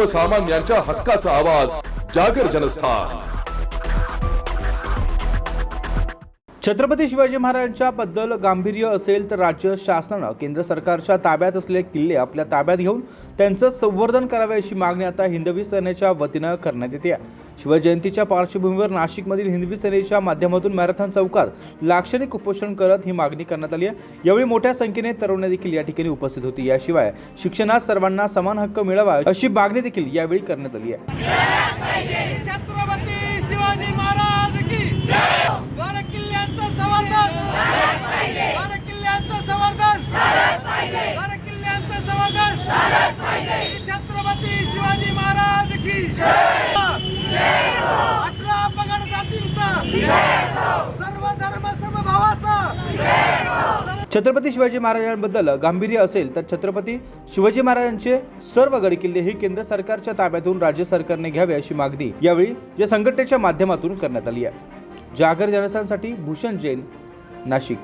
सर्वसामान्यांच्या हक्काचा आवाज जागर जनस्थान. छत्रपती शिवाजी महाराजांच्या बद्दल गांभीर्य असेल तर राज्य शासनानं केंद्र सरकारच्या ताब्यात असलेले किल्ले आपल्या ताब्यात घेऊन त्यांचं संवर्धन करावे अशी मागणी आता हिंदवी सेनेच्या वतीनं करण्यात येते. शिवजयंतीच्या पार्श्वभूमीवर नाशिकमधील हिंदवी सेनेच्या माध्यमातून मॅरेथॉन चौकात लाक्षणिक उपोषण करत ही मागणी करण्यात आली आहे. यावेळी मोठ्या संख्येने तरुण देखील या ठिकाणी उपस्थित होती. याशिवाय शिक्षणात सर्वांना समान हक्क मिळावा अशी मागणी देखील यावेळी करण्यात आली आहे. छत्रपती शिवाजी महाराज की गड किल्ल्यांचं संवर्धन गड किल्ल्यांचं संवर्धन गड किल्ल्यांचं संवर्धन छत्रपती शिवाजी महाराज की अठरा पगड जातींचा सर्व धर्म समभावाचा छत्रपती शिवाजी महाराजांबद्दल गांभीर्य असेल तर छत्रपती शिवाजी महाराजांचे सर्व गडकिल्ले ही केंद्र सरकारच्या ताब्यातून राज्य सरकारने घ्यावे अशी मागणी यावेळी या संघटनेच्या माध्यमातून करण्यात आली आहे. जागर जनसांसाठी भूषण जैन नाशिक.